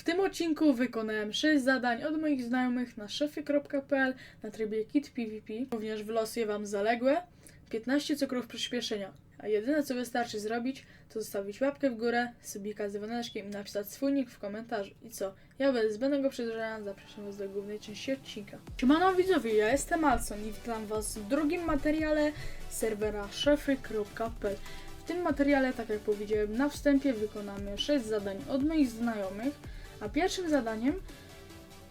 W tym odcinku wykonałem 6 zadań od moich znajomych na szefy.pl na trybie Kit PvP. Również wylosuję Wam zaległe 15 cukrów przyspieszenia. A jedyne co wystarczy zrobić, to zostawić łapkę w górę, subika z dzwoneczkiem i napisać swój nick w komentarzu. I co? Ja bez zbędnego przedłużania zapraszam Was do głównej części odcinka. Siemano widzowie, ja jestem Alson i witam Was w drugim materiale serwera szefy.pl. W tym materiale, tak jak powiedziałem na wstępie, wykonamy 6 zadań od moich znajomych, a pierwszym zadaniem,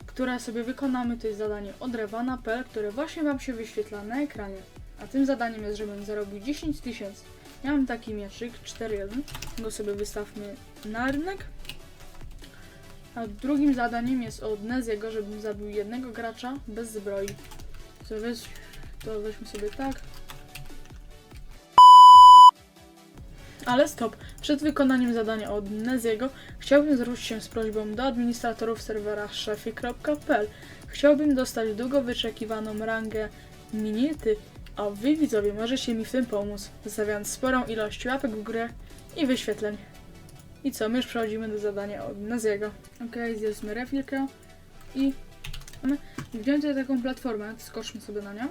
które sobie wykonamy, to jest zadanie od Rewana.pl, które właśnie Wam się wyświetla na ekranie. A tym zadaniem jest, żebym zarobił 10 tysięcy. Ja mam taki mieczyk 4.1, go sobie wystawmy na rynek. A drugim zadaniem jest od Neziego, żebym zabił jednego gracza bez zbroi. To, to weźmy sobie tak. Ale stop. Przed wykonaniem zadania od Neziego chciałbym zwrócić się z prośbą do administratorów serwera szefy.pl. Chciałbym dostać długo wyczekiwaną rangę minity, a wy widzowie możecie mi w tym pomóc, zostawiając sporą ilość łapek w górę i wyświetleń. I co, my już przechodzimy do zadania od Neziego. Okej, zjedzmy refilkę i mamy wziąć taką platformę, skoczmy sobie na nią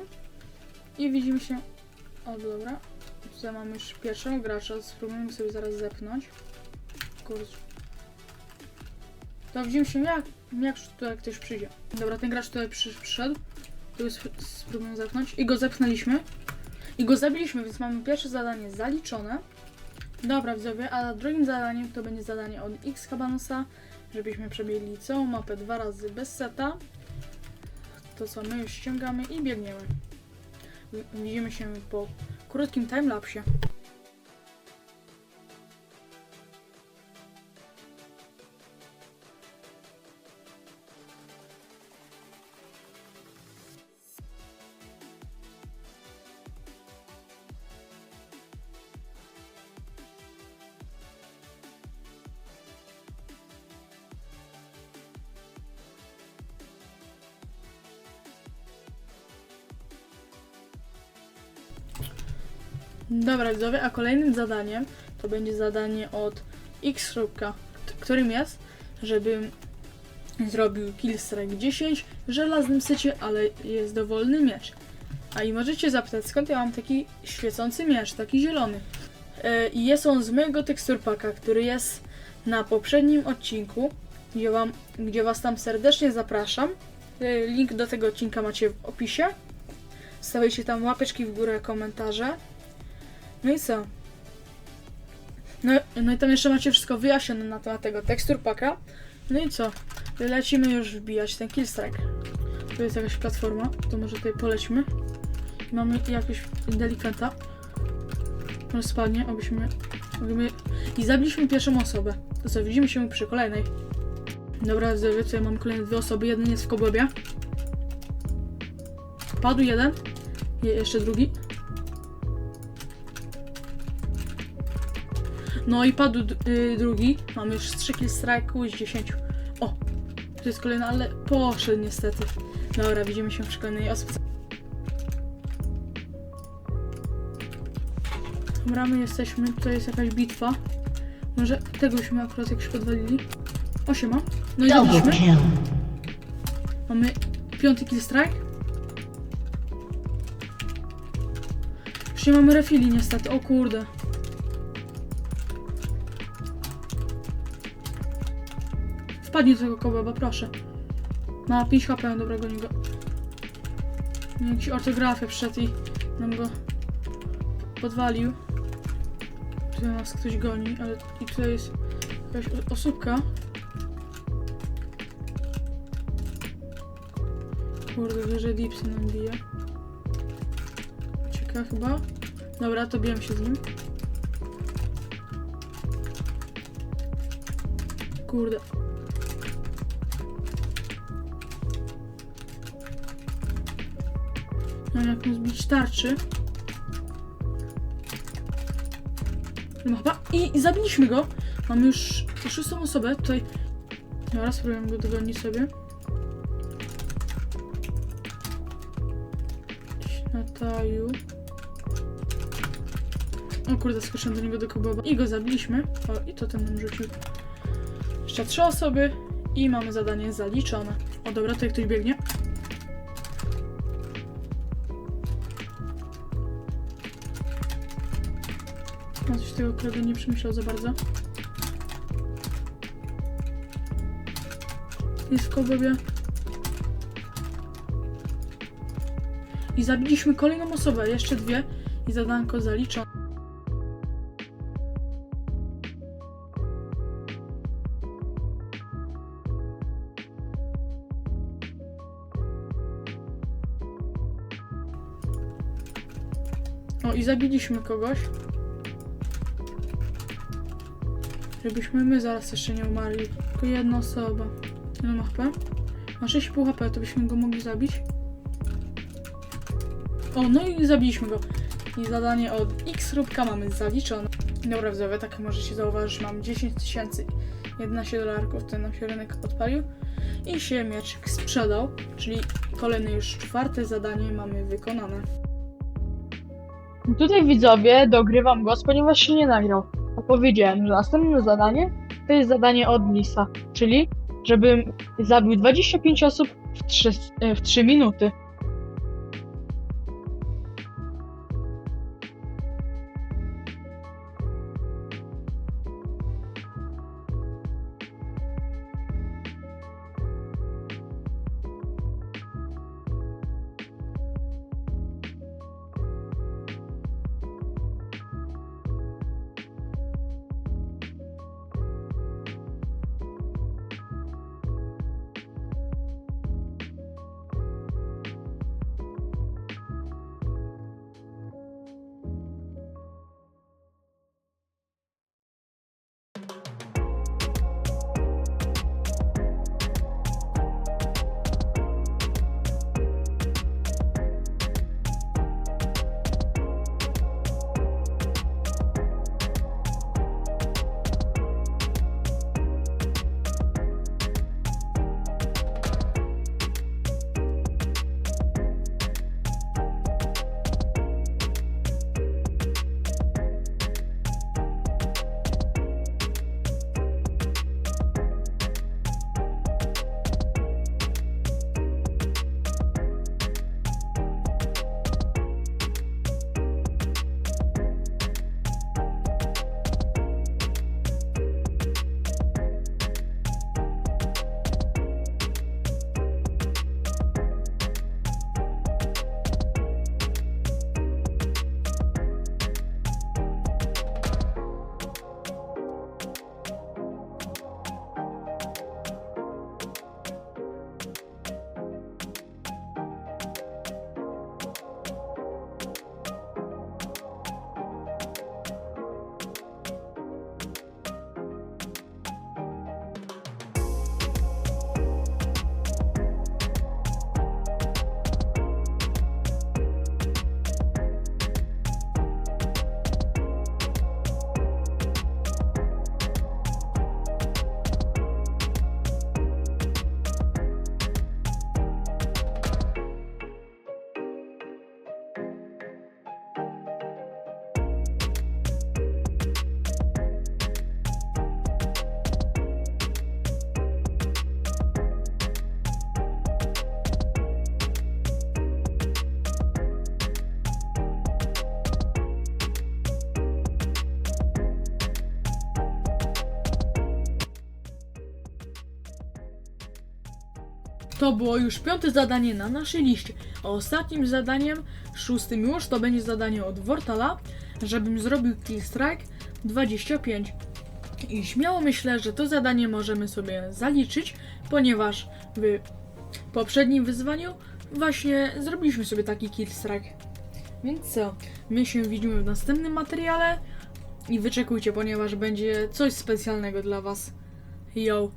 i widzimy się... O, dobra. Tutaj mamy już pierwszego gracza, spróbujemy sobie zaraz zepchnąć. Kurczę. To widzimy się jak, jak tutaj ktoś przyjdzie. Dobra, ten gracz tutaj przy, przyszedł. Tu sp- spróbujemy zepchnąć. I go zepchnęliśmy. I go zabiliśmy, więc mamy pierwsze zadanie zaliczone. Dobra, widzowie, a drugim zadaniem to będzie zadanie od X Cabanosa, żebyśmy przebiegli całą mapę dwa razy bez seta. To co, my już ściągamy i biegniemy. Wi- Widzimy się po krótkim timelapsie. Dobra, widzowie, a kolejnym zadaniem to będzie zadanie od X którym jest, żebym zrobił Killstrike 10 w żelaznym secie, ale jest dowolny miecz. A i możecie zapytać, skąd ja mam taki świecący miecz, taki zielony. E, I jest on z mojego teksturpaka, który jest na poprzednim odcinku, gdzie, wam, gdzie was tam serdecznie zapraszam. E, Link do tego odcinka macie w opisie. Stawiajcie tam łapeczki w górę, komentarze. No i co? No, no i tam jeszcze macie wszystko wyjaśnione na temat tego teksturpaka. No i co? Lecimy już wbijać ten killstrike. Tu jest jakaś platforma, to może tutaj polećmy. Mamy jakiegoś delikata. Może spadnie, abyśmy... abyśmy- I zabiliśmy pierwszą osobę. To co, widzimy się przy kolejnej. Dobra, widzowie, tutaj mam kolejne dwie osoby. Jeden jest w kobłębie. Padł jeden. Je, jeszcze drugi. No i padł d- y, drugi. Mamy już 3 kill strike'u z 10. O! To jest kolejny, ale poszedł niestety. Dobra, widzimy się przy kolejnej osobie. Dobra, my jesteśmy, tutaj jest jakaś bitwa. Może tego byśmy akurat jakoś podwalili. O, siema. No i zabiliśmy. Mamy piąty kill strike. Już nie mamy refili niestety, o kurde. Wpadnij do tego kołeba, proszę. Ma 5 HP, dobra, goni go. Jakiś ortografię przyszedł i nam go podwalił. Tutaj nas ktoś goni, ale i tutaj jest jakaś osóbka. Kurde, wyżej Dipsy nam bije. Cieka chyba. Dobra, to biłem się z nim. Kurde. Jak mu zbić tarczy. Ma chyba. I, I zabiliśmy go. Mamy już szóstą osobę. Tutaj. Dobra, spróbujemy go dogonić sobie. na taju. O kurde, skoczyłem do niego do koboba. I go zabiliśmy. O, i to ten nam rzucił. Jeszcze trzy osoby I mamy zadanie zaliczone. O dobra, tutaj ktoś biegnie. No coś tego kredy nie przemyślał za bardzo. Jest w kogobie. I zabiliśmy kolejną osobę, jeszcze dwie. I zadanko zaliczone. O, i zabiliśmy kogoś. Żebyśmy my zaraz jeszcze nie umarli. Tylko jedna osoba. Ile ma HP? Ma 6,5 HP, to byśmy go mogli zabić. O, no i zabiliśmy go. I zadanie od X róbka mamy zaliczone. Dobra, widzowie, tak możecie zauważyć, mam 10 tysięcy 11 dolarków, ten nam się rynek odpalił. I się mieczyk sprzedał, czyli kolejne już czwarte zadanie mamy wykonane. Tutaj widzowie dogrywam głos, ponieważ się nie nagrał. Powiedziałem, że następne zadanie to jest zadanie od Lisa, czyli żebym zabił 25 osób w 3, w 3 minuty. To było już piąte zadanie na naszej liście. A ostatnim zadaniem, szóstym już, to będzie zadanie od Wortala, żebym zrobił Kill Strike 25. I śmiało myślę, że to zadanie możemy sobie zaliczyć, ponieważ w poprzednim wyzwaniu właśnie zrobiliśmy sobie taki Kill Strike. Więc co, my się widzimy w następnym materiale i wyczekujcie, ponieważ będzie coś specjalnego dla Was. Yo!